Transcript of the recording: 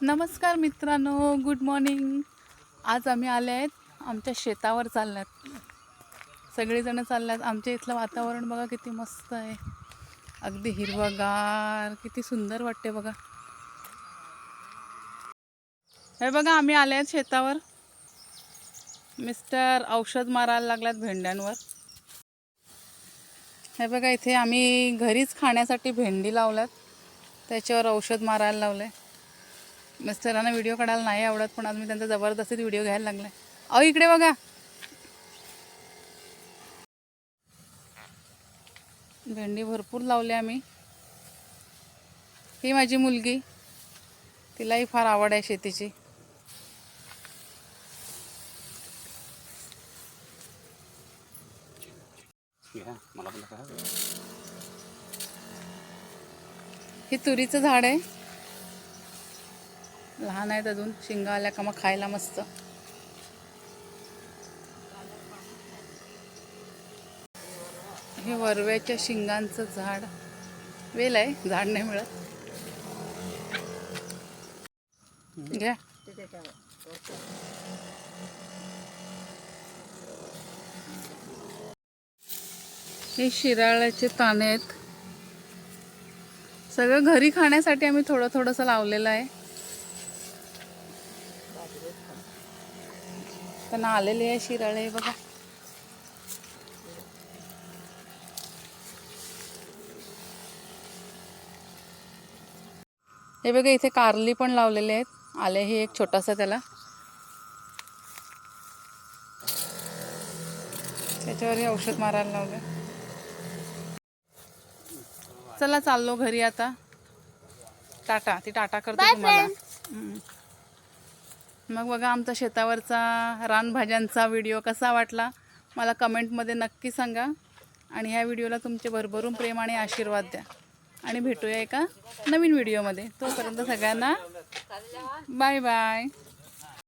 नमस्कार मित्रांनो good morning आज आम्ही आले आहेत आमच्या शेतावर चालल्यात सगळेजणं चालल्यात. आमच्या इथलं वातावरण बघा किती मस्त आहे. अगदी हिरवगार किती सुंदर वाटते बघा. हे बघा आम्ही आले आहेत शेतावर. मिस्टर औषध मारायला लागल्यात भेंड्यांवर. हे बघा इथे आम्ही घरीच खाण्यासाठी भेंडी लावल्यात. त्याच्यावर औषध मारायला लावलं आहे मिस्टरांना व्हिडिओ काढायला नाही आवडत पण आज मी त्यांचा जबरदस्तीत व्हिडिओ घ्यायला लागलाय अहो इकडे बघा. भेंडी भरपूर लावली आम्ही. ही माझी मुलगी. तिलाही फार आवड आहे शेतीची. हे तुरीचं झाड आहे. लहान आहेत अजून. शिंगा आल्या का मग खायला मस्त. हे वरव्याच्या शिंगांचं झाड. वेल आहे झाड नाही मिळत. घ्या. हे शिराळ्याचे ताने आहेत. सगळं घरी खाण्यासाठी आम्ही थोडं थोडंसं लावलेलं आहे. त्यांना आलेले आहे शिराळे बघा. हे बघा इथे कारली पण लावलेले आहेत. आले हे एक छोटासा त्याला. त्याच्यावर हे औषध मारायला लावलं चला चाललो घरी आता. टाटा ती टाटा करते तुम्हाला. मग बघा आमचा शेतावरचा रानभाज्यांचा व्हिडिओ कसा वाटला मला कमेंटमध्ये नक्की सांगा. आणि ह्या व्हिडिओला तुमचे भरभरून प्रेम आणि आशीर्वाद द्या. आणि भेटूया एका नवीन व्हिडिओमध्ये तोपर्यंत सगळ्यांना बाय बाय